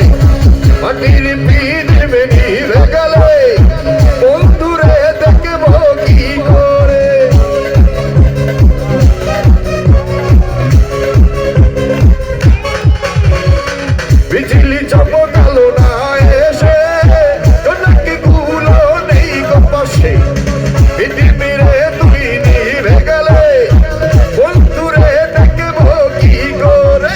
গেছে। মাটির পিঠ বেরিয়ে গেল বন্ধুরে দেখব কি করে। বিজলি চমকালো না এসে, নাকি গুলো নেই পাশে পৃথিবীরে তুমি নিভে গেলে বন্ধুরে দেখব কি করে।